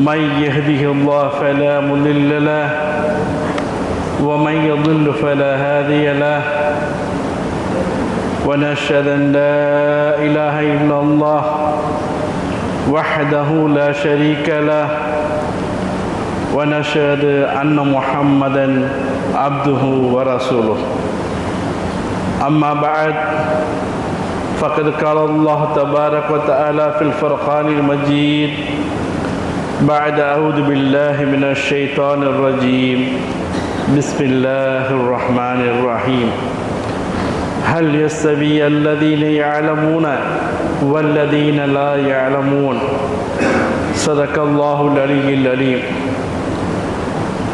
من يهده الله فلا مضل له ومن يضل فلا هادي له ونشهد أن لا إله إلا الله وحده لا شريك له ونشهد أن محمدا عبده ورسوله. أما بعد فقد قال الله تبارك وتعالى في الفرقان المجيد بعد أعوذ بالله من الشيطان الرجيم. بسم الله الرحمن الرحيم. هل يستوي الذين يعلمون والذين لا يعلمون؟ صدق الله العلي العليم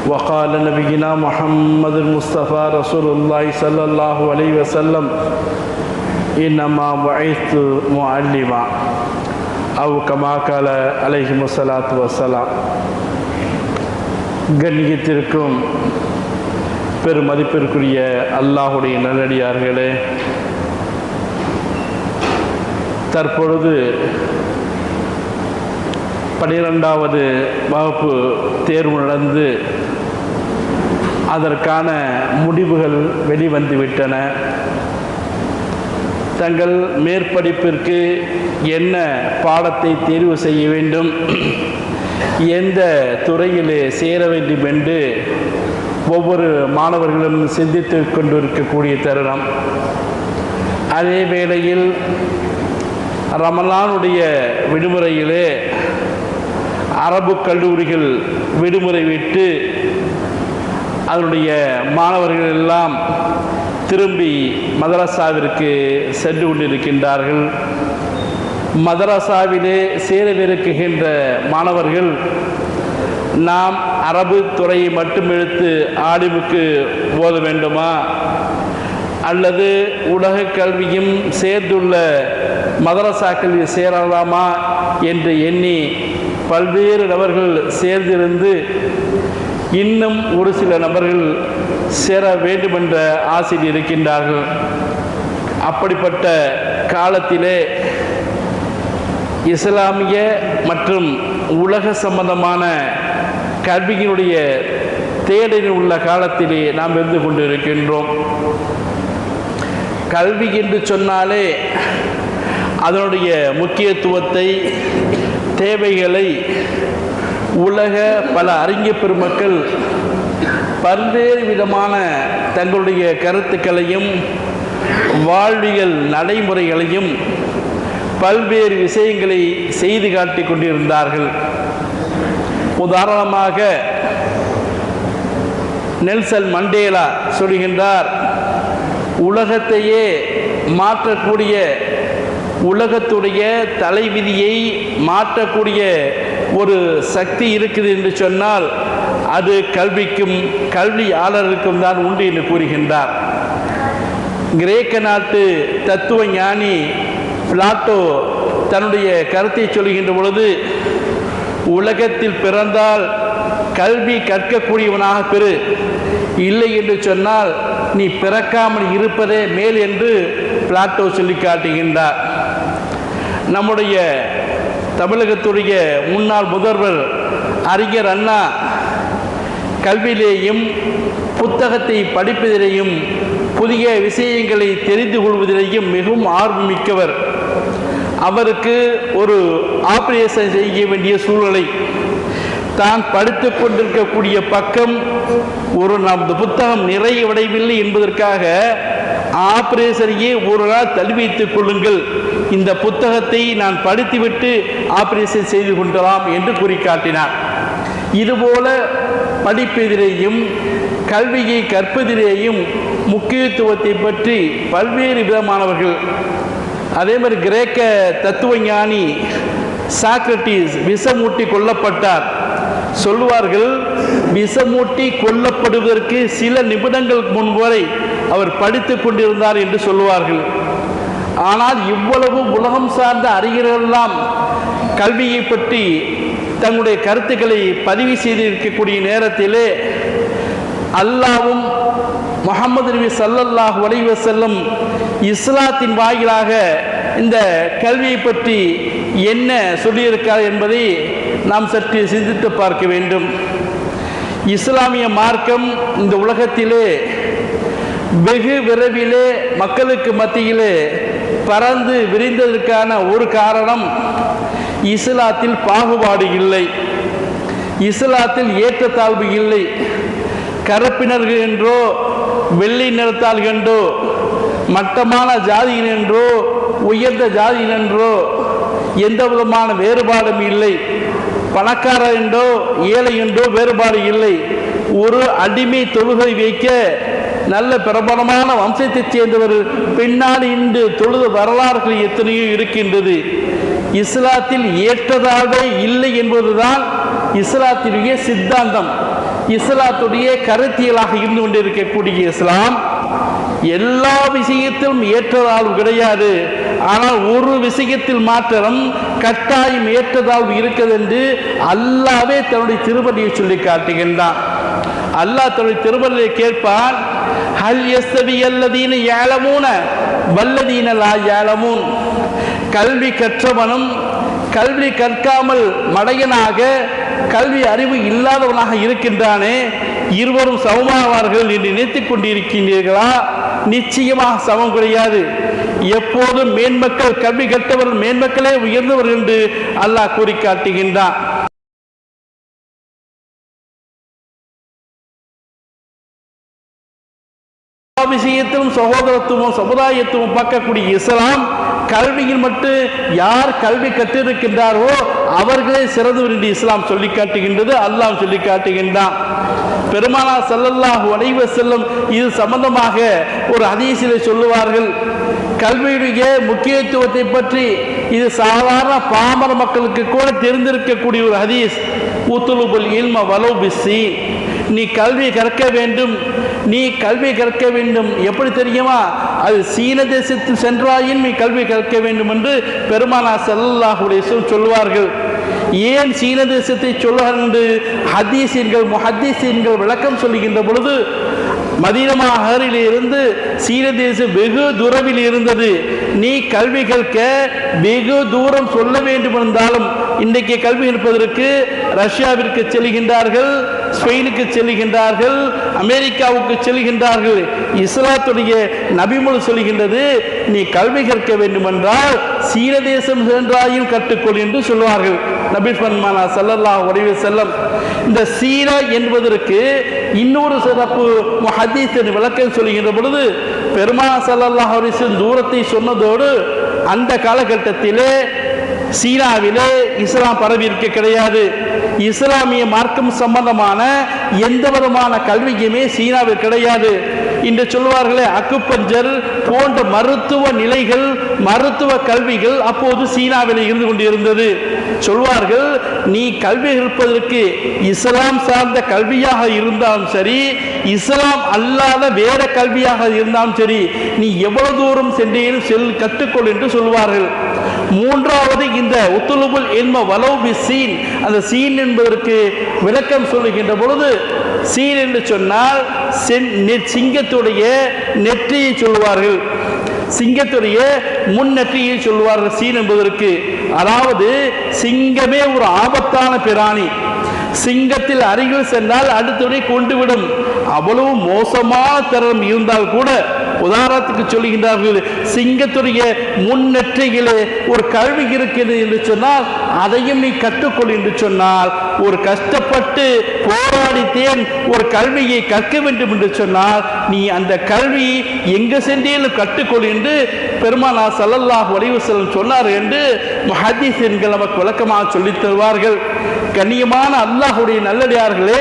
وقال نبينا محمد المصطفى رسول الله صلى الله عليه وسلم إنما بعثت معلما அவு கமாக்கால அலஹி முசலாத்து வசலாம் கண்ணியத்திற்கும் பெருமதிப்பிற்குரிய அல்லாஹுடைய நல்லடியார்களே தற்பொழுது பனிரெண்டாவது வகுப்பு தேர்வு நடந்து அதற்கான முடிவுகள் வெளிவந்துவிட்டன. தங்கள் மேற்படிப்பிற்கு என்ன பாடத்தை தேர்வு செய்ய வேண்டும்? எந்த துறையிலே சேர வேண்டும் என்று ஒவ்வொரு மாணவர்களும் சிந்தித்து கொண்டிருக்கக்கூடிய தருணம். அதே வேளையில் ரமலானுடைய விடுமுறையிலே அரபு கல்லூரிகள் விடுமுறை விட்டு அதனுடைய மாணவர்கள் எல்லாம் திரும்பி மதரசாவிற்கு சென்று கொண்டிருக்கின்றார்கள். மதரசாவிலே சேரவிருக்குகின்ற மாணவர்கள் நாம் அரபு துறையை மட்டும் எடுத்து ஆலிமுக்கு ஓத வேண்டுமா? அல்லது உலக கல்வியும் சேர்ந்துள்ள மதரசாக்களில் சேரலாமா என்று எண்ணி பல்வேறு நபர்கள் சேர்ந்திருந்து இன்னும் ஒரு சில நபர்கள் சேர வேண்டுமென்ற ஆசையில் இருக்கின்றார்கள். அப்படிப்பட்ட காலத்திலே இஸ்லாமிய மற்றும் உலக சம்பந்தமான கல்வியினுடைய தேடலில் உள்ள காலத்திலே நாம் இருந்து கொண்டிருக்கின்றோம். கல்வி என்று சொன்னாலே அதனுடைய முக்கியத்துவத்தை தேவைகளை உலக பல அறிஞர் பெருமக்கள் பல்வேறு விதமான தங்களுடைய கருத்துக்களையும் வாழ்வியல் நடைமுறைகளையும் பல்வேறு விஷயங்களை செய்து காட்டி கொண்டிருந்தார்கள். உதாரணமாக நெல்சன் மண்டேலா சொல்கின்றார் உலகத்தையே மாற்றக்கூடிய உலகத்துடைய தலைவிதியை மாற்றக்கூடிய ஒரு சக்தி இருக்குது என்று சொன்னால் அது கல்விக்கும் கல்வியாளருக்கும் தான் உண்டு என்று கூறுகின்றார். கிரேக்க நாட்டு தத்துவ ஞானி பிளாட்டோ தன்னுடைய கருத்தை சொல்கின்ற பொழுது உலகத்தில் பிறந்தால் கல்வி கற்கக்கூடியவனாக பெறு இல்லை என்று சொன்னால் நீ பிறக்காமல் இருப்பதே மேல் என்று பிளாட்டோ சொல்லி காட்டுகின்றார் நம்முடைய தமிழகத்துடைய முன்னாள் முதல்வர் அறிஞர் அண்ணா கல்வியிலேயும் புத்தகத்தை படிப்பதிலேயும் புதிய விஷயங்களை தெரிந்து கொள்வதிலேயும் மிகவும் ஆர்வமிக்கவர். அவருக்கு ஒரு ஆப்ரேஷன் செய்ய வேண்டிய சூழ்நிலை. தான் படித்து கொண்டிருக்கக்கூடிய பக்கம் ஒரு நமது புத்தகம் நிறைய விடவில்லை என்பதற்காக ஆப்ரேஷனையே ஒரு நாள் தள்ளி வைத்துக் கொள்ளுங்கள். இந்த புத்தகத்தை நான் படித்துவிட்டு ஆபரேஷன் செய்து கொண்டலாம் என்று குறிக்காட்டினார் இதுபோல படிப்பதிலேயும் கல்வியை கற்பதிலேயும் முக்கியத்துவத்தை பற்றி பல்வேறு விதமானவர்கள் அதே மாதிரி கிரேக்க தத்துவ ஞானி சாக்ரட்டிஸ் விஷமூட்டி கொல்லப்பட்டார். சொல்லுவார்கள் விஷமூட்டி கொல்லப்படுவதற்கு சில நிமிடங்கள் முன்பு வரை அவர் படித்துக் கொண்டிருந்தார் என்று சொல்லுவார்கள். ஆனால் இவ்வளவு உலகம் சார்ந்த அறிஞர்களெல்லாம் கல்வியை பற்றி தங்களுடைய கருத்துக்களை பதிவு செய்திருக்கக்கூடிய நேரத்திலே அல்லாவும் முகமது நபி சல்லல்லாஹ் அலைஹி செல்லும் இஸ்லாத்தின் வாயிலாக இந்த கல்வியை பற்றி என்ன சொல்லியிருக்கார் என்பதை நாம் சற்று சிந்தித்து பார்க்க வேண்டும். இஸ்லாமிய மார்க்கம் இந்த உலகத்திலே வெகு விரைவிலே மக்களுக்கு மத்தியிலே பறந்து விரிந்ததற்கான ஒரு காரணம் இஸ்லாத்தில் பாகுபாடு இல்லை. இஸ்லாத்தில் ஏற்றத்தாழ்வு இல்லை. கருப்பினர்கள் என்றோ வெள்ளி நிறத்தால் என்றோ மட்டமான ஜாதியின் என்றோ உயர்ந்த ஜாதியின் என்றோ எந்த விதமான வேறுபாடும் இல்லை. பணக்காரர் என்றோ ஏழை என்றோ வேறுபாடு இல்லை. ஒரு அடிமை தொழுகை வைக்க நல்ல பிரபலமான வம்சத்தைச் சேர்ந்தவர் பின்னாடி இன்று தொழுத வரலாறுகள் எத்தனையோ இருக்கின்றது. இஸ்லாத்தில் ஏற்றதாக இல்லை என்பதுதான் இஸ்லாத்தினுடைய சித்தாந்தம். இஸ்லாத்துடைய கருத்தியலாக இருந்து கொண்டிருக்கக்கூடிய இஸ்லாம் எல்லா விஷயத்திலும் ஏற்றதாழ்வு கிடையாது. ஆனால் ஒரு விஷயத்தில் மாத்திரம் கட்டாயம் ஏற்றதாழ்வு இருக்கிறது என்று அல்லாவே தன்னுடைய திருப்பதியை சொல்லி காட்டுகின்றான். அல்லாஹ் தன்னுடைய திருப்பதியை கேட்பான் ஹல் எஸ்தவி அல்லதீன ஏலமூன வல்லதீன லா ஏலமூன் கல்வி கற்றவனும் கல்வி கற்காமல் மடையனாக கல்வி அறிவு இல்லாதவனாக இருக்கின்றானே இருவரும் சமமாவார்கள் என்று நினைத்துக் கொண்டிருக்கின்றீர்களா? நிச்சயமாக சமம் கிடையாது. எப்போதும் மேன்மக்கள் கல்வி கற்றவர்கள் மேன்மக்களே உயர்ந்தவர் என்று அல்லாஹ் கூறி காட்டுகின்றான் விஷயத்திலும் சகோதரத்துவம் சமுதாயத்துவம் பார்க்கக்கூடிய இஸ்லாம் கல்வியில் மட்டும் யார் கல்வி கற்றிருக்கின்றாரோ அவர்களே சிறந்தவர் என்று இஸ்லாம் சொல்லி காட்டுகின்றது அல்லாம் சொல்லி காட்டுகின்றான். பெருமானா செல்லல்லாஹ் உடைவ செல்லும் இது சம்பந்தமாக ஒரு ஹதீஸிலே சொல்லுவார்கள் கல்வியுடைய முக்கியத்துவத்தை பற்றி இது சாதாரண பாமர மக்களுக்கு கூட தெரிந்திருக்கக்கூடிய ஒரு ஹதீஸ் உத்துலுபுல் இல்ம வலோ நீ கல்வி கற்க வேண்டும். நீ கல்வி கற்க வேண்டும். எப்படி தெரியுமா? அது சீன தேசத்தில் சென்றாயின் நீ கல்வி கற்க வேண்டும் என்று பெருமானா செல்லாஹுடைய சொல்லுவார்கள். ஏன் சீன தேசத்தை சொல்லுவார்கள் என்று ஹதீசீன்கள் முஹத்தீசீன்கள் விளக்கம் சொல்லுகின்ற பொழுது மதீனமா நகரில் இருந்து சீன தேசம் வெகு தூரவில் இருந்தது. நீ கல்வி கற்க வெகு தூரம் சொல்ல வேண்டும் என்றாலும் இன்றைக்கு கல்வி இருப்பதற்கு ரஷ்யாவிற்கு செல்கின்றார்கள். ஸ்பெயினுக்கு செல்கின்றார்கள் அமெரிக்காவுக்கு செல்கின்றார்கள். இஸ்லாத்துடைய நபிமொழி சொல்கின்றது நீ கல்வி கற்க வேண்டுமென்றால் சீன தேசம் சென்றாயும் கற்றுக்கொள் என்று சொல்வார்கள். நபிஸ்மன்மானா பன்மானா சல்லல்லாஹு செல்லம் இந்த சீரா என்பதற்கு இன்னொரு சிறப்பு ஹதீஸின் விளக்கம் சொல்கின்ற பொழுது பெருமா சல்லல்லாஹு தூரத்தை சொன்னதோடு அந்த காலகட்டத்திலே சீனாவிலே இஸ்லாம் பரவியிருக்க கிடையாது. இஸ்லாமிய மார்க்கம் சம்பந்தமான எந்த விதமான கல்வியுமே சீனாவில் கிடையாது. இன்று சொல்வார்களே அக்குப்பஞ்சர் போன்ற மருத்துவ நிலைகள் மருத்துவ கல்விகள் அப்போது சீனாவில் இருந்து கொண்டிருந்தது. சொல்வார்கள் நீ கல்வி இருப்பதற்கு இஸ்லாம் சார்ந்த கல்வியாக இருந்தாலும் சரி இஸ்லாம் அல்லாத வேற கல்வியாக இருந்தாலும் சரி நீ எவ்வளவு தூரம் சென்றேனும் செல் கற்றுக்கொள் என்று சொல்வார்கள். மூன்றாவது இந்த உத்துலுபுல் என்ம வலௌபி சீன். அந்த சீன் என்பதற்கு விளக்கம் சொல்லுகின்ற பொழுது சீன் என்று சொன்னால் சென்- நெ- சிங்கத்துடைய நெற்றியை சொல்வார்கள் சிங்கத்துடைய முன் நெற்றியை சொல்வார்கள் சீன் என்பதற்கு. அதாவது சிங்கமே ஒரு ஆபத்தான பிராணி. சிங்கத்தில் அருகில் சென்றால் அடுத்தபடி கொண்டுவிடும். அவ்வளவு மோசமான தரம் இருந்தால் கூட உதாரணத்துக்கு சொல்லுகின்றார்கள் சிங்கத்துடைய முன்னெற்றியிலே ஒரு கல்வி இருக்கிறது என்று சொன்னால் அதையும் நீ கற்றுக்கொள் என்று சொன்னால் ஒரு கஷ்டப்பட்டு போராடித்தேன் ஒரு கல்வியை கற்க வேண்டும் என்று சொன்னால் நீ அந்த கல்வி எங்கு சென்றேனும் கற்றுக்கொள் என்று பெருமானா சல்லல்லாஹ் அலைஹி சொன்னார் என்று மஹதீஸ் என்கள் நமக்கு விளக்கமாக சொல்லித் தருவார்கள். கண்ணியமான அல்லாஹுடைய நல்லடியார்களே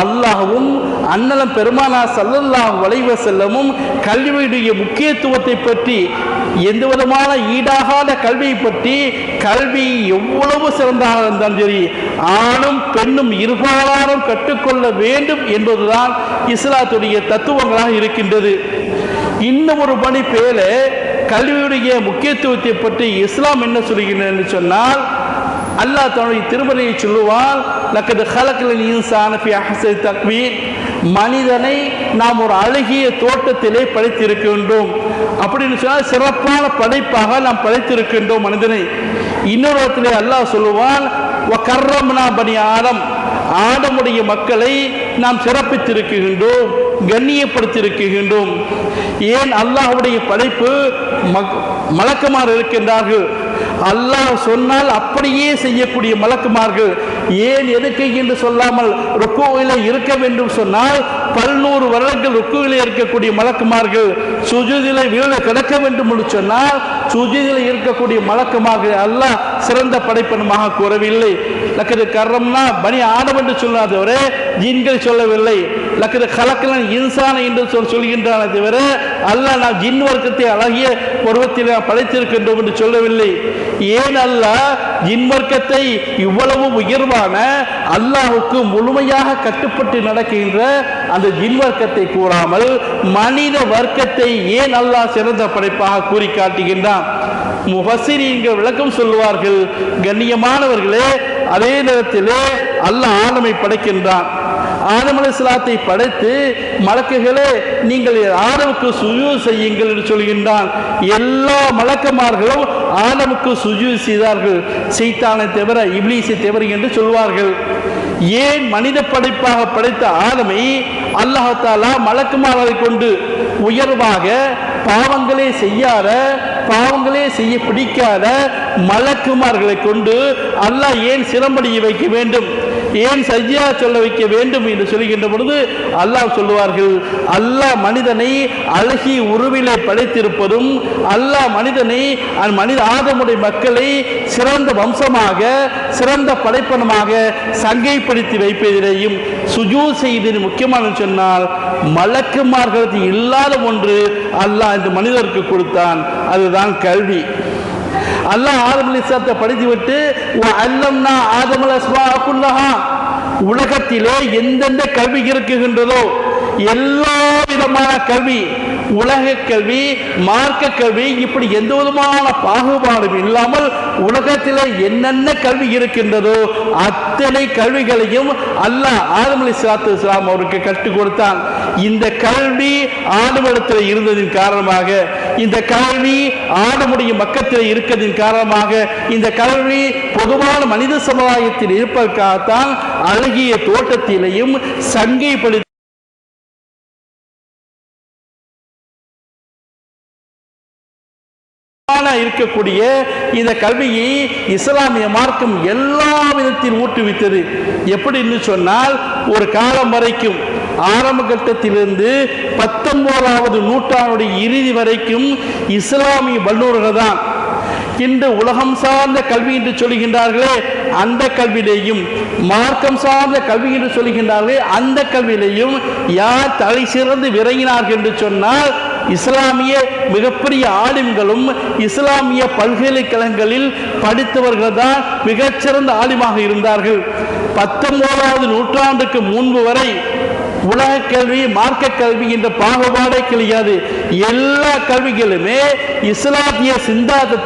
அல்லாஹ்வும் அன்னலம் பெருமானா சல்லல்லாஹ் வளைவ செல்லமும் கல்வியுடைய முக்கியத்துவத்தை பற்றி எந்த விதமான ஈடாகாத கல்வியை பற்றி கல்வி எவ்வளவு சிறந்தாக இருந்தாலும் சரி ஆணும் பெண்ணும் இருபாலாரும் கற்றுக்கொள்ள வேண்டும் என்பதுதான் இஸ்லாத்துடைய தத்துவங்களாக இருக்கின்றது. இன்னும் ஒரு பணி பேர கல்வியுடைய முக்கியத்துவத்தை பற்றி இஸ்லாம் என்ன சொல்கிறது சொன்னால் அல்லாஹ் தன்னுடைய திருமறையை சொல்லுவான் லக்கது ஹலக்கலின் இன்சான ஃபி அஹ்சன் தக்வீன். மனிதனை நாம் ஒரு அழகிய தோட்டத்திலே படைத்திருக்கின்றோம். அப்படின்னு சொன்னால் சிறப்பான படைப்பாக நாம் படைத்திருக்கின்றோம் மனிதனை. இன்னொரு இடத்துல அல்லாஹ் சொல்லுவான் "வ கர்ரம்னா பனி ஆடம் ஆடமுடைய மக்களை நாம் சிறப்பித்திருக்கின்றோம். கண்ணியப்படுத்தியிருக்கின்றோம். ஏன் அல்லாஹ்வுடைய படைப்பு மக்- இருக்கின்றார்கள்? அல்லாஹ் சொன்னால் அப்படியே செய்யக்கூடிய மலக்குமார்கள். ஏன் எதுக்கு என்று சொல்லாமல் ருக்குவில இருக்க வேண்டும் சொன்னால் பல்நூறு வருடங்கள் ருக்குவில இருக்கக்கூடிய மலக்குமார்கள். சுஜுதில வீழ கிடக்க வேண்டும் என்று சொன்னால் சுஜுதில இருக்கக்கூடிய மலக்குமார்கள் அல்லாஹ் சிறந்த படைப்பனமாக கூறவில்லை. லக்கது கர்ரம்னா பனி ஆடம் என்று சொல்லாதவரே ஜீன்கள் சொல்லவில்லை. லக்கது கலக்கலன் இன்சான என்று சொல் சொல்கின்றானே தவிர அல்லாஹ் நான் ஜின் வர்க்கத்தை அழகிய பருவத்தில் நாம் படைத்திருக்கின்றோம் என்று சொல்லவில்லை. ஏன் அல்ல? ஜின் வர்க்கத்தை இவ்வளவு உயர்வான அல்லாஹுக்கு முழுமையாக கட்டுப்பட்டு நடக்கின்ற அந்த ஜின் வர்க்கத்தை கூறாமல் மனித வர்க்கத்தை ஏன் அல்லாஹ் சிறந்த படைப்பாக கூறி காட்டுகின்றான் முஃபஸ்ஸிரீன்கள் விளக்கம் சொல்லுவார்கள் கண்ணியமானவர்களே அதே நேரத்திலே அல்லாஹ் ஆளுமை படைக்கின்றான். ஆதம் அலிஸ்லாத்தை படைத்து மலக்குகளே நீங்கள் ஆதமுக்கு சுஜு செய்யுங்கள் என்று சொல்கின்றான். எல்லா மலக்குமார்களும் ஆதமுக்கு சுஜு செய்தார்கள். சைத்தானை தவிர இப்லீஸை தவிர என்று சொல்வார்கள். ஏன் மனித படைப்பாக படைத்த ஆதமை அல்லாஹாலா மலக்குமார்களை கொண்டு உயர்வாக பாவங்களே செய்யாத பாவங்களே செய்ய பிடிக்காத மலக்குமார்களை கொண்டு அல்லாஹ் ஏன் சிரமடியை வைக்க வேண்டும்? ஏன் சஜ்ஜா சொல்ல வைக்க வேண்டும் என்று சொல்கின்ற பொழுது அல்லாஹ் சொல்லுவார்கள் அல்லாஹ் மனிதனை அழகி உருவிலே படைத்திருப்பதும் அல்லாஹ் மனிதனை மனித ஆதமுடைய மக்களை சிறந்த வம்சமாக சிறந்த படைப்பனமாக சங்கைப்படுத்தி வைப்பதிலேயும் சுஜூ செய்தின் முக்கியமான சொன்னால் மலக்குமார்களுக்கு இல்லாத ஒன்று அல்லாஹ் இந்த மனிதருக்கு கொடுத்தான். அதுதான் கல்வி. அல்லாஹ் ஆதம் அலிஸ்லாத்தை படித்து விட்டு அல்லம்னா ஆதம் அஸ்மா உலகத்திலே எந்தெந்த கல்வி இருக்குகின்றதோ எல்லா விதமான கல்வி உலக கல்வி மார்க்க கல்வி இப்படி எந்த விதமான பாகுபாடும் இல்லாமல் உலகத்தில் என்னென்ன கல்வி இருக்கின்றதோ அத்தனை கல்விகளையும் அல்லாஹ் ஆதம் அலி சாத்து இஸ்லாம் அவருக்கு கற்றுக் கொடுத்தான். இந்த கல்வி ஆடமிடத்தில் இருந்ததின் காரணமாக இந்த கல்வி ஆடமுடைய மக்கத்தில் இருக்கிறதின் காரணமாக இந்த கல்வி பொதுவான மனித சமுதாயத்தில் இருப்பதற்காகத்தான் அழகிய தோட்டத்திலேயும் சங்கைப்படுத்தி ஆன இருக்கக்கூடிய இந்த கல்வியை இஸ்லாமிய மார்க்கம் எல்லா விதத்தில் ஊட்டுவித்தது எப்படின்னு சொன்னால் ஒரு காலம் வரைக்கும் ஆரம்ப கட்டத்திலிருந்து பத்தொன்பதாவது நூற்றாண்டுடைய இறுதி வரைக்கும் இஸ்லாமிய வல்லுநர்கள் தான் இன்று உலகம் சார்ந்த கல்வி என்று சொல்கின்றார்களே அந்த கல்வியிலேயும் மார்க்கம் சார்ந்த கல்வி என்று சொல்கின்றார்களே அந்த கல்வியிலேயும் யார் தலை சிறந்து விரங்கினார்கள் என்று சொன்னால் இஸ்லாமிய மிகப்பெரிய ஆலிம்களும் இஸ்லாமிய பல்கலைக்கழகங்களில் படித்தவர்கள் தான் மிகச்சிறந்த ஆலிமாக இருந்தார்கள். பத்தொன்பதாவது நூற்றாண்டுக்கு முன்பு வரை உலக கல்வி மார்க்க கல்வி என்ற பாகுபாடே கிடையாது. எல்லா கல்விகளுமே இஸ்லாமிய சிந்தாந்த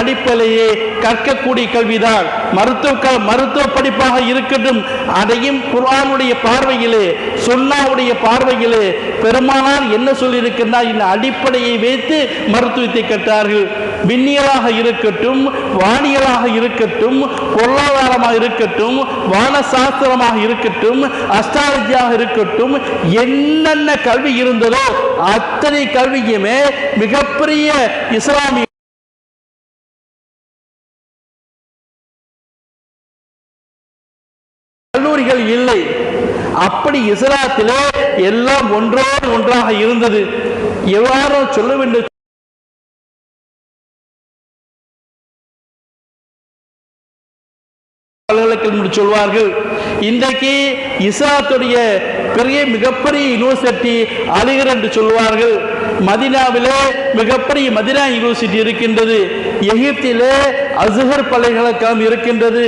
அடிப்படையே கற்கக்கூடிய கல்விதான். மருத்துவ மருத்துவ படிப்பாக இருக்கட்டும் அதையும் குரானுடைய பார்வையிலே சுண்ணாவுடைய பார்வையிலே பெருமானார் என்ன சொல்லியிருக்கின்றார்? இந்த அடிப்படையை வைத்து மருத்துவத்தை கற்றார்கள். விண்ணியலாக இருக்கட்டும் வானியலாக இருக்கட்டும் பொருளாதாரமாக இருக்கட்டும் வானசாஸ்திரமாக இருக்கட்டும் அஸ்ட்ராலஜியாக இருக்கட்டும் என்னென்ன கல்வி இருந்ததோ அத்தனை கல்வியுமே மிகப்பெரிய இஸ்லாமிய அப்படி இஸ்லாத்திலே எல்லாம் ஒன்றோடு ஒன்றாக இருந்தது. எவ்வாறு சொல்ல வேண்டும். சொல்வார்கள். இன்றைக்கு இஸ்லாத்துடைய பெரிய மிகப்பெரிய யூனிவர்சிட்டி அலிகர் என்று சொல்வார்கள். மதினாவிலே மிகப்பெரிய மதினா யூனிவர்சிட்டி இருக்கின்றது. எகிப்திலே அசுகர் பல்கலைக்கழகம் இருக்கின்றது.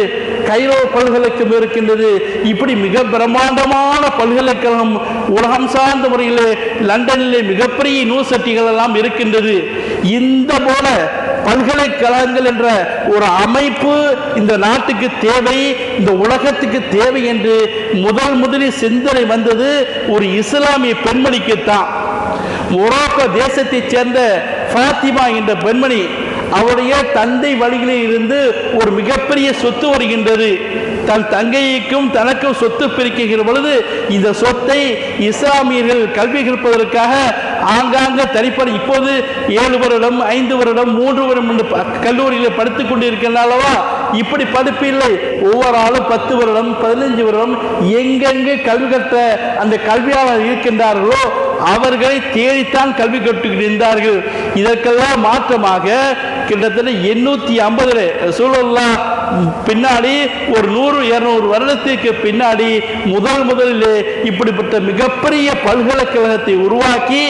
கைரோ பல்கலைக்கழகம் இருக்கின்றது. இப்படி மிக பிரம்மாண்டமான பல்கலைக்கழகம் உலகம் சார்ந்த முறையில் லண்டனிலே மிகப்பெரிய யூனிவர்சிட்டிகள் எல்லாம் இருக்கின்றது. இந்த போல பல்கலைக்கழகங்கள் என்ற ஒரு அமைப்பு இந்த நாட்டுக்கு தேவை இந்த உலகத்துக்கு தேவை என்று முதல் முதலில் சிந்தனை வந்தது ஒரு இஸ்லாமிய பெண்மணிக்குத்தான். மொரோக்கோ தேசத்தைச் சேர்ந்த ஃபாத்திமா என்ற பெண்மணி அவருடைய தந்தை வழியிலே இருந்து ஒரு மிகப்பெரிய சொத்து வருகின்றது. தன் தங்கைக்கும் தனக்கும் சொத்து பிரிக்குகிற பொழுது இந்த சொத்தை இஸ்லாமியர்கள் கல்வி கற்பதற்காக ஆங்காங்க தனிப்படை இப்போது ஏழு வருடம் ஐந்து வருடம் மூன்று வருடம் என்று ப- கல்லூரியில் படித்துக் கொண்டிருக்கிறனாலவா இப்படி படிப்பு இல்லை. ஒவ்வொரு ஆளும் பத்து வருடம் பதினைஞ்சு வருடம் எங்கெங்கு கல்வி கற்ற அந்த கல்வியாளர் இருக்கின்றார்களோ அவர்களை தேடித்தான் கல்வி கற்றுக்கின்றார்கள் இதற்கெல்லாம் மாற்றமாக கிட்டத்தட்ட எண்ணூத்தி ஐம்பதுல சூழல்லா பின்னாடி ஒரு நூறு இருநூறு வருடத்திற்கு பின்னாடி முதல் முதலிலே இப்படிப்பட்ட மிகப்பெரிய பல்கலைக்கழகத்தை உருவாக்கி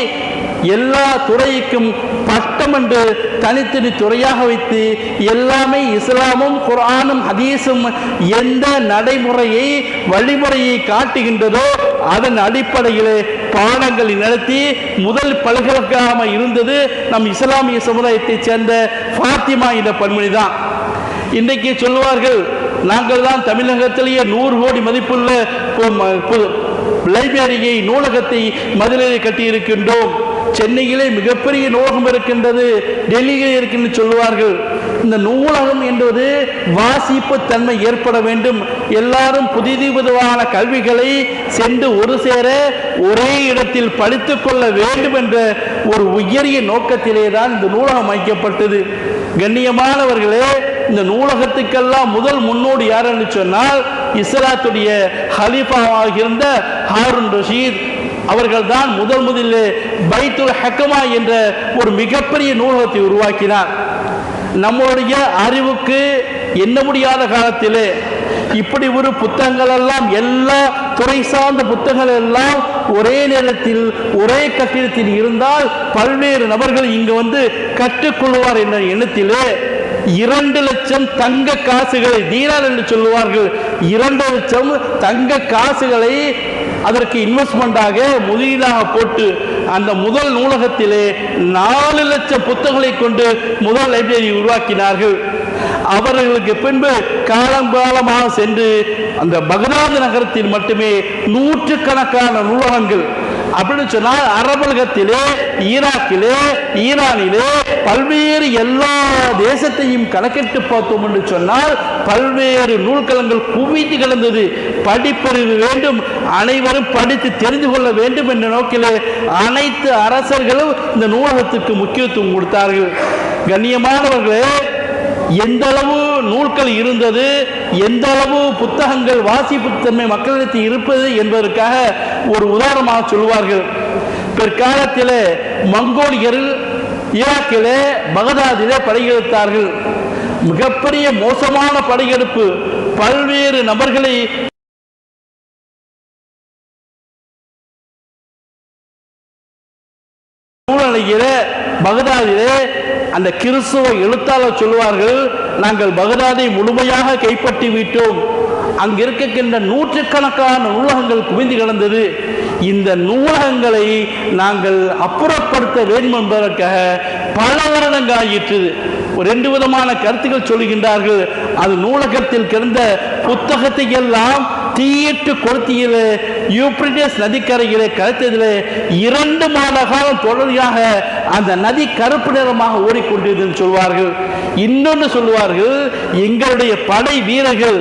எல்லா துறைக்கும் பட்டம் என்று தனித்தனி துறையாக வைத்து எல்லாமே இஸ்லாமும் குரானும் ஹதீஸும் எந்த நடைமுறையை வழிமுறையை காட்டுகின்றதோ அதன் அடிப்படையில் பாடங்களை நடத்தி முதல் பல்கலைக்கழகமாக இருந்தது நம் இஸ்லாமிய சமுதாயத்தைச் சேர்ந்த ஃபாத்திமா இந்த பன்மொழி தான். இன்றைக்கு சொல்லுவார்கள் நாங்கள் தான் தமிழகத்திலேயே நூறு கோடி மதிப்புள்ள லைப்ரரியை நூலகத்தை மதுரையில் கட்டியிருக்கின்றோம். சென்னையிலே மிகப்பெரிய நூலகம் இருக்கின்றது டெல்லியிலே இருக்கின்ற சொல்லுவார்கள். இந்த நூலகம் என்பது வாசிப்பு தன்மை ஏற்பட வேண்டும். எல்லாரும் புதிது புதுவான கல்விகளை சென்று ஒரு சேர ஒரே இடத்தில் படித்துக் கொள்ள வேண்டும் என்ற ஒரு உயரிய நோக்கத்திலே தான் இந்த நூலகம் அமைக்கப்பட்டது. கண்ணியமானவர்களே இந்த நூலகத்துக்கெல்லாம் முதல் முன்னோடி யார் என்று சொன்னால் இஸ்லாத்துடைய ஹலீஃபாவாக இருந்த ஹாரூன் ரஷீத். அவர்கள் தான் முதல் முதலில் பைத்துல் ஹக்கமா என்ற ஒரு மிகப்பெரிய நூலகத்தை உருவாக்கினார். நம்மளுடைய அறிவுக்கு எண்ண முடியாத காலத்திலே இப்படி ஒரு புத்தகங்கள் எல்லாம் எல்லா துறை சார்ந்த புத்தகங்கள் எல்லாம் ஒரே நேரத்தில் ஒரே கட்டிடத்தில் இருந்தால் பல்வேறு நபர்கள் இங்கு வந்து கற்றுக்கொள்வார் என்ற எண்ணத்திலே இரண்டு லட்சம் தங்க காசுகளை தீனார் என்று சொல்லுவார்கள் இரண்டு லட்சம் தங்க காசுகளை அதற்கு இன்வெஸ்ட்மெண்ட்டாக முதலீடாக போட்டு அந்த முதல் நூலகத்திலே நாலு லட்சம் புத்தகங்களை கொண்டு முதல் லைப்ரரி உருவாக்கினார்கள். அவர்களுக்கு பின்பு காலம் காலமாக சென்று அந்த பகதாது நகரத்தில் மட்டுமே நூற்றுக்கணக்கான நூலகங்கள் அப்படின்னு சொன்னால் அரபுலகத்திலே ஈராக்கிலே ஈரானிலே பல்வேறு எல்லா தேசத்தையும் கணக்கிட்டு பார்த்தோம் என்று சொன்னால் பல்வேறு நூல்கலங்கள் குவிந்து கிடந்தது. படிப்பறிவு வேண்டும் அனைவரும் படித்து தெரிந்து கொள்ள வேண்டும் என்ற நோக்கிலே அனைத்து அரசர்களும் இந்த நூலகத்துக்கு முக்கியத்துவம் கொடுத்தார்கள். கண்ணியமானவர்களே எந்த அளவு நூல்கள் இருந்தது எந்த அளவு புத்தகங்கள் வாசிப்புத்தன்மை மக்களிடத்தில் இருப்பது என்பதற்காக ஒரு உதாரணமாக சொல்வார்கள் பிற்காலத்திலே மங்கோலியர்கள் ஈராக்கிலே பகதாதிலே படையெடுத்தார்கள். மிகப்பெரிய மோசமான படையெடுப்பு. பல்வேறு நபர்களை சூழ்நிலையிலே பகதாதிலே அந்த கிறிஸ்துவ எழுத்தாளர் சொல்வார்கள் நாங்கள் பகதாதை முழுமையாக கைப்பற்றி விட்டோம். அங்கு இருக்கின்ற நூற்றுக்கணக்கான நூலகங்கள் குவிந்து கிடந்தது. இந்த நூலகங்களை நாங்கள் அப்புறப்படுத்த வேண்டும் என்பதற்காக பல வருடங்கள் ஆயிற்று. ரெண்டு விதமான கருத்துக்கள் சொல்கின்றார்கள் அது நூலகத்தில் கிடந்த புத்தகத்தை எல்லாம் தீயிட்டு கொளுத்தியில் யூப்ரிடஸ் நதிக்கரையில் கழுத்ததில் இரண்டு மாத காலம் தொடர்ச்சியாக அந்த நதி கருப்பு நிறமாக ஓடிக்கொண்டிருந்தது சொல்வார்கள். இன்னொன்று சொல்வார்கள் எங்களுடைய படை வீரர்கள்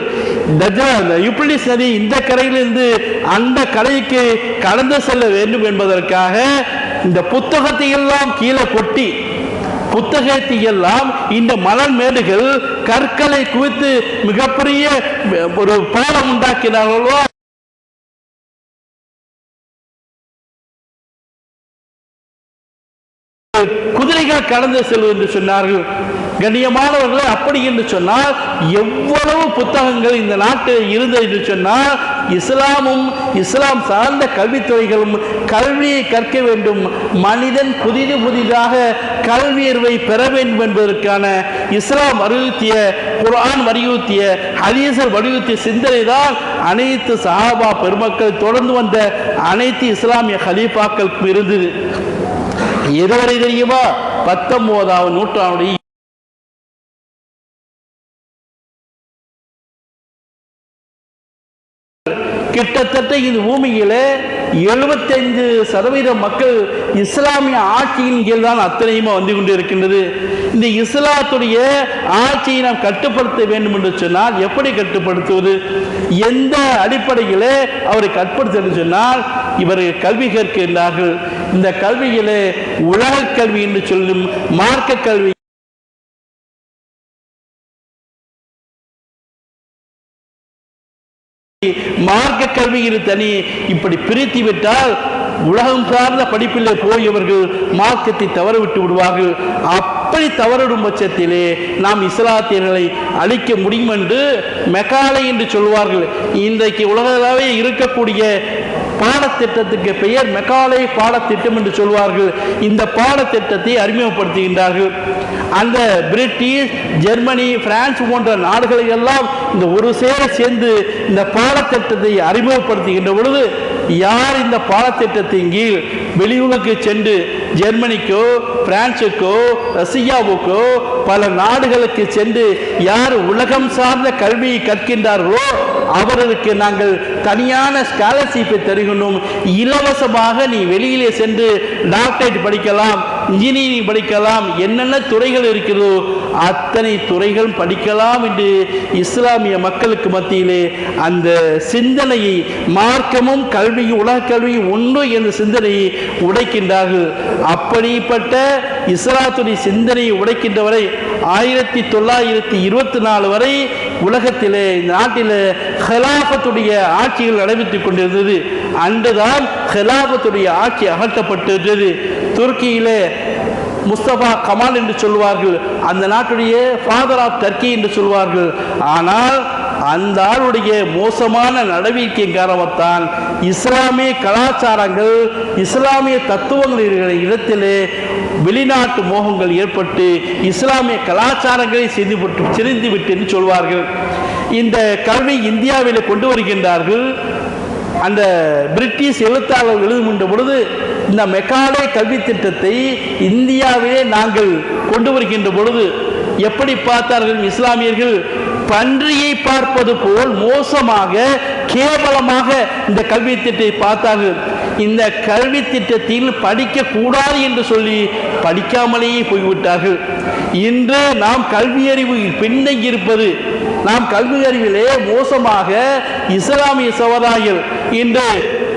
தஜா- யூப்ரிடிஸ் நதி இந்த கரையிலிருந்து அந்த கரைக்கு கடந்து செல்ல வேண்டும் என்பதற்காக இந்த புத்தகத்தை எல்லாம் கீழே கொட்டி புத்தகத்தை எல்லாம் இந்த மலர் மேடுகள் கற்களை குவித்து மிகப்பெரிய ஒரு பாலம் உண்டாக்கினார்களோ? குதிரைகள் கடந்து செல்வது என்று சொன்னார்கள். கண்ணியமானவர்களே அப்படி என்று சொன்னால் எவ்வளவு புத்தகங்கள் இந்த நாட்டில் இருந்தது என்று சொன்னால் இஸ்லாமும் இஸ்லாம் சார்ந்த கல்வித்துறைகளும் கல்வியை கற்க வேண்டும். மனிதன் புதிது புதிதாக கல்வியர்வை பெற வேண்டும் என்பதற்கான இஸ்லாம் வலியுறுத்திய குரான் வலியுறுத்திய ஹதீஸர் வலியுறுத்திய சிந்தனை தான் அனைத்து சஹாபா பெருமக்கள் தொடர்ந்து வந்த அனைத்து இஸ்லாமிய ஹலீஃபாக்களுக்கும் இருந்தது. எதுவரை தெரியுமா? பத்தொன்பதாவது நூற்றாண்டுடைய கிட்டத்தட்ட இந்த பூமியில எழுபத்தைந்து சதவீத மக்கள் இஸ்லாமிய ஆட்சியின் கீழ் தான் அத்தனையுமா வந்து கொண்டு இருக்கின்றது இந்த இஸ்லாத்துடைய ஆட்சியை நாம் கட்டுப்படுத்த வேண்டும் என்று சொன்னால் எப்படி கட்டுப்படுத்துவது? எந்த அடிப்படையிலே அவரை கட்டுப்படுத்த சொன்னால் இவர் கல்வி கற்கின்றார்கள். இந்த கல்வியிலே உலக கல்வி என்று சொல்லும் மார்க்க கல்வி மார்க்க கல்வியில் தனி இப்படி பிரித்து விட்டால் உலகம் சார்ந்த படிப்பிலே போய் இவர்கள் மார்க்கத்தை தவறவிட்டு விடுவார்கள். அப்படி தவறிடும் பட்சத்திலே நாம் இஸ்லாத்தியர்களை அழிக்க முடியும் என்று மெக்காலை என்று சொல்வார்கள். இன்றைக்கு உலகளாவே இருக்கக்கூடிய பாடத்திட்டத்துக்கு பெயர் மெக்காலை பாடத்திட்டம் என்று சொல்வார்கள். இந்த பாடத்திட்டத்தை அறிமுகப்படுத்துகின்றார்கள். அந்த பிரிட்டிஷ் ஜெர்மனி பிரான்ஸ் போன்ற நாடுகளை எல்லாம் இந்த ஒரு சேர சேர்ந்து இந்த பாடத்திட்டத்தை அறிமுகப்படுத்துகின்ற பொழுது யார் இந்த பாடத்திட்டத்தின் கீழ் வெளியுலகு சென்று ஜெர்மனிக்கோ பிரான்சுக்கோ ரஷ்யாவுக்கோ பல நாடுகளுக்கு சென்று யார் உலகம் சார்ந்த கல்வியை கற்கின்றார்களோ அவர்களுக்கு நாங்கள் தனியான ஸ்காலர்ஷிப்பை தருகின்றோம். இலவசமாக நீ வெளியிலே சென்று டாக்டரேட் படிக்கலாம் இன்ஜினியரிங் படிக்கலாம் என்னென்ன துறைகள் இருக்கிறதோ அத்தனை துறைகள் படிக்கலாம் என்று இஸ்லாமிய மக்களுக்கு மத்தியிலே அந்த சிந்தனையை மார்க்கமும் கல்வியும் உலக கல்வியும் ஒன்று என்ற சிந்தனையை உடைக்கின்றார்கள். அப்படிப்பட்ட இஸ்லாத்துடைய சிந்தனையை உடைக்கின்றவரை ஆயிரத்தி தொள்ளாயிரத்தி இருபத்தி நாலு வரை உலகத்திலே நாட்டில் ஹலாபத்துடைய ஆட்சிகள் நடைபெற்றுக் கொண்டிருந்தது. அன்றுதான் ஹலாபத்துடைய ஆட்சி அகற்றப்பட்டிருந்தது. துருக்கியிலே முஸ்தபா கமால் என்று சொல்வார்கள் அந்த நாட்டுடைய ஃபாதர் ஆஃப் டர்க்கி என்று சொல்வார்கள் ஆனால் அந்த ஆளுடைய மோசமான நடவடிக்கை காரணத்தான் இஸ்லாமிய கலாச்சாரங்கள் இஸ்லாமிய தத்துவங்கள் இருக்கிற இடத்திலே வெளிநாட்டு மோகங்கள் ஏற்பட்டு இஸ்லாமிய கலாச்சாரங்களை செய்து விட்டு சிரிந்து விட்டு என்று சொல்வார்கள். இந்த கல்வி இந்தியாவில் கொண்டு வருகின்றார்கள். அந்த பிரிட்டிஷ் எழுத்தாளர் எழுதுகின்ற பொழுது இந்த மெக்காலே கல்வி திட்டத்தை இந்தியாவிலே நாங்கள் கொண்டு வருகின்ற பொழுது எப்படி பார்த்தார்கள் இஸ்லாமியர்கள்? பன்றியை பார்ப்பது போல் மோசமாக கேவலமாக இந்த கல்வி திட்டத்தை பார்த்தார்கள். இந்த கல்வி திட்டத்தில் படிக்க கூடாது என்று சொல்லி படிக்காமலேயே போய்விட்டார்கள். இன்று நாம் கல்வியறிவு பின்னங்கி பின்தங்கி இருப்பது நாம் கல்வியறிவிலே மோசமாக இஸ்லாமிய சமுதாயம் இன்று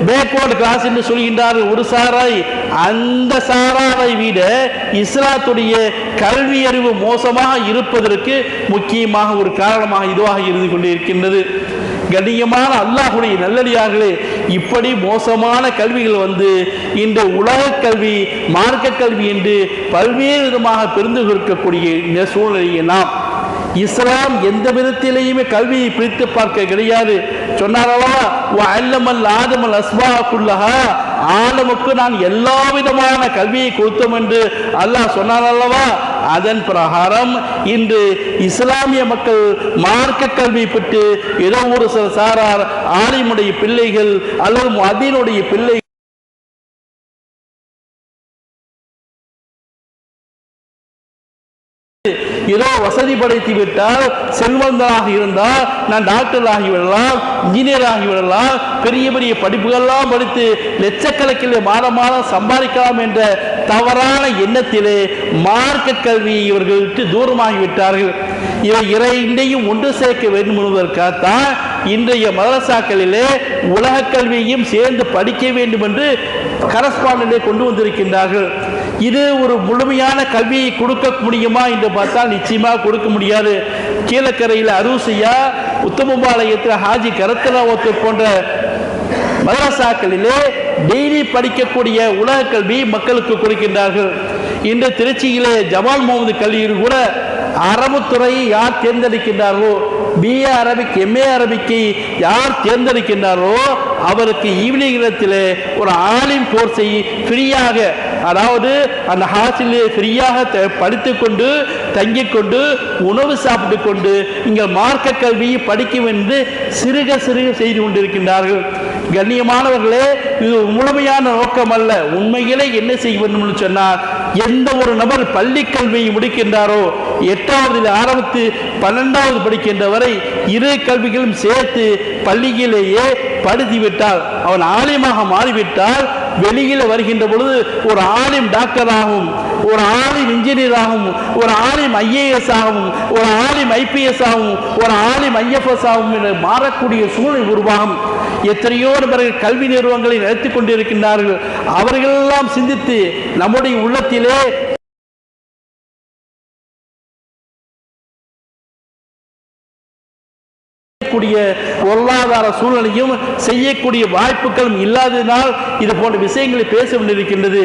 பேக்வர்டு கிளாஸ் என்று சொல்கின்றார்கள். ஒரு சாராய் அந்த சாராரை விட இஸ்லாத்துடைய கல்வி அறிவு மோசமாக இருப்பதற்கு முக்கியமாக ஒரு காரணமாக இதுவாக இருந்து கொண்டிருக்கின்றது. கண்ணியமான அல்லாஹுடைய நல்லடியார்களே இப்படி மோசமான கல்விகள் வந்து இந்த உலக கல்வி மார்க்க கல்வி என்று பல்வேறு விதமாக பிரிந்து இருக்கக்கூடிய இந்த சூழ்நிலையை நாம் இஸ்லாம் எந்த விதத்திலேயுமே கல்வியை பிரித்து பார்க்க கிடையாது. சொன்னாரவா அல்லமல் ஆதமல் அஸ்மா குல்லஹா. ஆலமுக்கு நான் எல்லா விதமான கல்வியை கொடுத்தோம் என்று அல்லாஹ் சொன்னார் அல்லவா அதன் பிரகாரம் இன்று இஸ்லாமிய மக்கள் மார்க்க கல்வி பெற்று ஏதோ ஒரு சில சாரார் ஆலிமுடைய பிள்ளைகள் அல்லது மதியினுடைய பிள்ளை ஏதோ வசதி படைத்து விட்டால் செல்வந்தராக இருந்தால் நான் டாக்டர் ஆகிவிடலாம் இன்ஜினியர் ஆகிவிடலாம் பெரிய பெரிய படிப்புகள்லாம் படித்து லட்சக்கணக்கில் மாதம் மாதம் சம்பாதிக்கலாம் என்ற தவறான எண்ணத்திலே மார்க்க கல்வியை இவர்கள் விட்டு தூரமாகிவிட்டார்கள் இவை இரண்டையும் ஒன்று சேர்க்க வேண்டும் என்பதற்காகத்தான் இன்றைய மதரசாக்களிலே உலக கல்வியையும் சேர்ந்து படிக்க வேண்டும் என்று கரஸ்பாண்டே கொண்டு வந்திருக்கின்றார்கள். இது ஒரு முழுமையான கல்வியை கொடுக்க முடியுமா என்று பார்த்தால் நிச்சயமாக கொடுக்க முடியாது. கீழக்கரையில் அரூசியா உத்தமபாளையத்தில் ஹாஜி கரத்தனாவத்து போன்ற மதரசாக்களிலே டெய்லி படிக்கக்கூடிய உலக கல்வி மக்களுக்கு கொடுக்கின்றார்கள். இன்று திருச்சியிலே ஜமால் முகமது கல்லூரி கூட அரபுத்துறையை யார் தேர்ந்தெடுக்கின்றார்களோ பிஏ அரபிக் எம்ஏ அரபிக்கை யார் தேர்ந்தெடுக்கின்றாரோ அவருக்கு ஈவினிங் இடத்தில் ஒரு ஆலிம் கோர்ஸை ஃப்ரீயாக அதாவது அந்த ஹாஸ்டலிலே ஃப்ரீயாக த- படித்துக்கொண்டு தங்கிக்கொண்டு உணவு சாப்பிட்டு கொண்டு இங்கே மார்க்க கல்வியை படிக்கும் என்று சிறுக சிறுக செய்து கொண்டிருக்கின்றார்கள். கண்ணியமானவர்களே இது முழுமையான நோக்கம் அல்ல. உண்மையிலே என்ன செய்ய வேண்டும் சொன்னால் எந்த ஒரு நபர் பள்ளி கல்வியை முடிக்கின்றாரோ எட்டாவதில் ஆரம்பித்து பன்னெண்டாவது படிக்கின்ற வரை இரு கல்விகளும் சேர்த்து பள்ளியிலேயே படுத்திவிட்டால் அவன் ஆலயமாக மாறிவிட்டால் வெளியில் வருகின்ற பொழுது ஒரு ஆலிம் டாக்டராகவும் ஒரு ஆலிம் இன்ஜினியராகவும் ஒரு ஆலிம் ஐஏஎஸ் ஆகவும் ஒரு ஆலிம் ஐபிஎஸ் ஆகவும் ஒரு ஆலிம் ஐஎஃப்எஸ் ஆகவும் என மாறக்கூடிய சூழ்நிலை உருவாகும். எத்தனையோ நபர்கள் கல்வி நிறுவனங்களை நடத்தி கொண்டிருக்கின்றார்கள். அவர்களெல்லாம் சிந்தித்து நம்முடைய உள்ளத்திலே கூடிய பொருளாதார சூழ்நிலையும் செய்யக்கூடிய வாய்ப்புகளும் இல்லாததினால் இது போன்ற விஷயங்களை பேச வேண்டியிருக்கின்றது.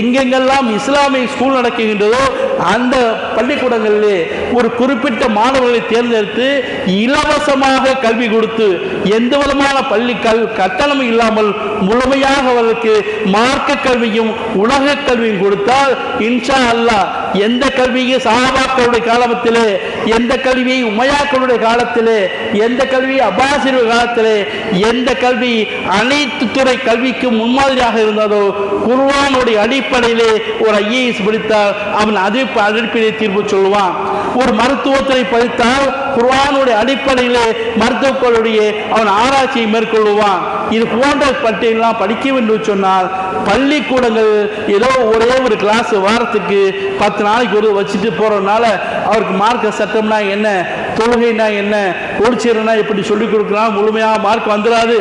எங்கெங்கெல்லாம் இஸ்லாமிய ஸ்கூல் நடக்குகின்றதோ அந்த பள்ளிக்கூடங்களிலே ஒரு குறிப்பிட்ட மாணவர்களை தேர்ந்தெடுத்து இலவசமாக கல்வி கொடுத்து எந்த விதமான பள்ளி கல் கட்டணம் இல்லாமல் முழுமையாக அவர்களுக்கு மார்க்க கல்வியும் உலக கல்வியும் கொடுத்தால் இன்ஷா அல்லா எந்த கல்வியை சஹாபாக்களுடைய காலத்திலே எந்த கல்வியை உமையாக்களுடைய காலத்திலே எந்த கல்வியை அபாசி அப்பாசிரிய காலத்திலே எந்த கல்வி அனைத்து துறை கல்விக்கும் முன்மாதிரியாக இருந்ததோ குர்ஆனுடைய அடிப்படையிலே ஒரு ஐஏஎஸ் படித்தால் அவன் அது அடிப்படையை தீர்ப்பு சொல்லுவான். ஒரு மருத்துவத்தை படித்தால் குர்ஆனுடைய அடிப்படையிலே மருத்துவக்களுடைய அவன் ஆராய்ச்சியை மேற்கொள்ளுவான். இது போன்ற பட்டியலாம் படிக்க வேண்டும் சொன்னால் பள்ளிக்கூடங்கள் ஏதோ ஒரே ஒரு கிளாஸ் வாரத்துக்கு பத்து நாளைக்கு ஒரு வச்சுட்டு போறதுனால அவருக்கு மார்க்க சட்டம்னா என்ன தொழுகைனா என்ன ஒளிச்சீரனா இப்படி சொல்லிக் கொடுக்கலாம்? முழுமையாக மார்க் வந்துடாது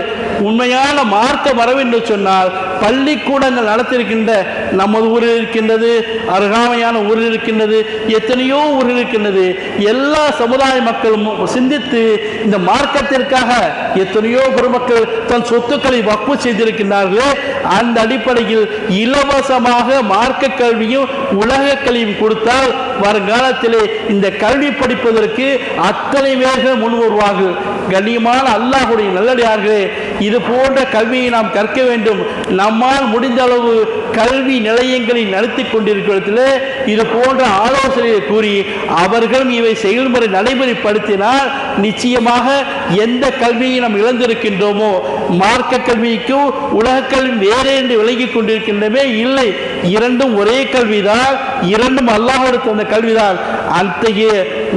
உண்மையான மார்க்க வரவேண்டும் சொன்னால் பள்ளிக்கூடங்கள் நடத்திருக்கின்ற நமது ஊரில் இருக்கின்றது அருகாமையான ஊரில் இருக்கின்றது எத்தனையோ ஊரில் இருக்கின்றது. எல்லா சமுதாய மக்களும் சிந்தித்து இந்த மார்க்கத்திற்காக எத்தனையோ பெருமக்கள் தன் சொத்துக்களை வப்பு செய்திருக்கின்றார்களே அந்த அடிப்படையில் இலவசமாக மார்க்க கல்வியும் உலக கல்வியும் கொடுத்தால் வருங்காலத்திலே இந்த கல்வி படிப்பதற்கு அத்தனை வேக முன் வருவார்கள் கண்ணியமான அல்லாஹுடைய நல்லடியார்களே இது போன்ற கல்வியை நாம் கற்க வேண்டும். நம்மால் முடிந்த அளவு கல்வி நிலையங்களை நடத்தி கொண்டிருக்கிறதிலே இது போன்ற ஆலோசனையை கூறி அவர்களும் இவை செயல்முறை நடைமுறைப்படுத்தினால் நிச்சயமாக எந்த கல்வியை நாம் இழந்திருக்கின்றோமோ மார்க்க கல்விக்கும் உலக கல்வி வேறே என்று விலகி கொண்டிருக்கின்றமே இல்லை. இரண்டும் ஒரே கல்விதான் இரண்டும் அல்லாஹ் தந்த கல்விதான். அத்தகைய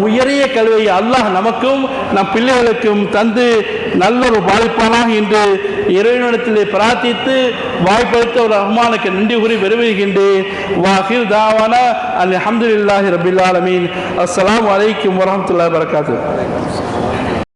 உயரிய கல்வியை அல்லாஹ் நமக்கும் நம் பிள்ளைகளுக்கும் தந்து நல்ல ஒரு பாதிப்பானாக இன்று இறைவனிடத்திலே பிரார்த்தித்து வாய்ப்பளித்த ஒரு ரஹ்மானுக்கு நன்றி கூறி விரும்புகின்றேன் வாஹிர் தாவானா அல்ஹம்துலில்லாஹி ரபில் ஆலமீன். அஸ்லாம் அலைக்கும் வரஹ்மத்துல்லாஹி வரகாத்து